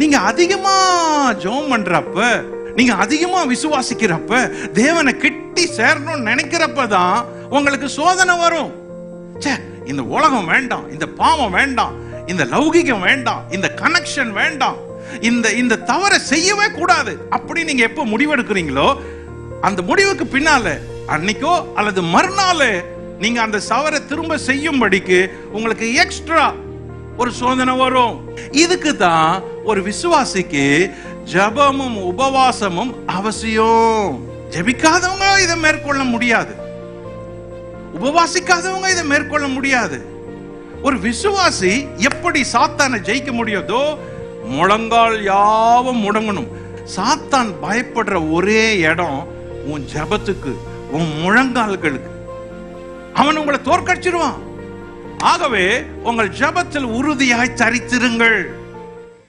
நீங்க அதிகமா ஜோம் பண்றப்ப நீங்க அதிகமா விசுவாசிக்கிறப்ப தேவனை கிட்டி சேரணும்னு நினைக்கிறப்ப தான் உங்களுக்கு சோதனை வரும். ச்சே இந்த உலகம் வேண்டாம் இந்த பாவம் வேண்டாம் இந்த லௌகிகம் வேண்டாம் இந்த கனெக்ஷன் வேண்டாம் இந்த இந்த தவறை செய்யவே கூடாது அப்படி நீங்க எப்போ முடிவெடுக்கிறீங்களோ அந்த முடிவுக்கு பின்னால அன்னைக்கோ அல்லது மறுநாள் நீங்க அந்த தவறை திரும்ப செய்யும்படிக்கு உங்களுக்கு எக்ஸ்ட்ரா ஒரு சோதனை வரும். இதுக்கு தான் ஒரு விசுவாசிக்கு ஜபமும் உபவாசமும் அவசியம். ஜெபிக்காதவங்க இதை மேற்கொள்ள முடியாது. உபவாசிக்காதவங்க இதை மேற்கொள்ள முடியாது. ஒரு விசுவாசி எப்படி சாத்தானை ஜெயிக்க முடியாதோ முழங்கால் யாவும் முடங்கணும். சாத்தான் பயப்படுற ஒரே இடம் உன் ஜெபத்துக்கு உன் முழங்கால்களுக்கு. அவன் உங்களை தோற்கடிச்சிருவான். ஆகவே உங்கள் ஜபத்தில் உறுதியாய் தரித்திருங்கள்.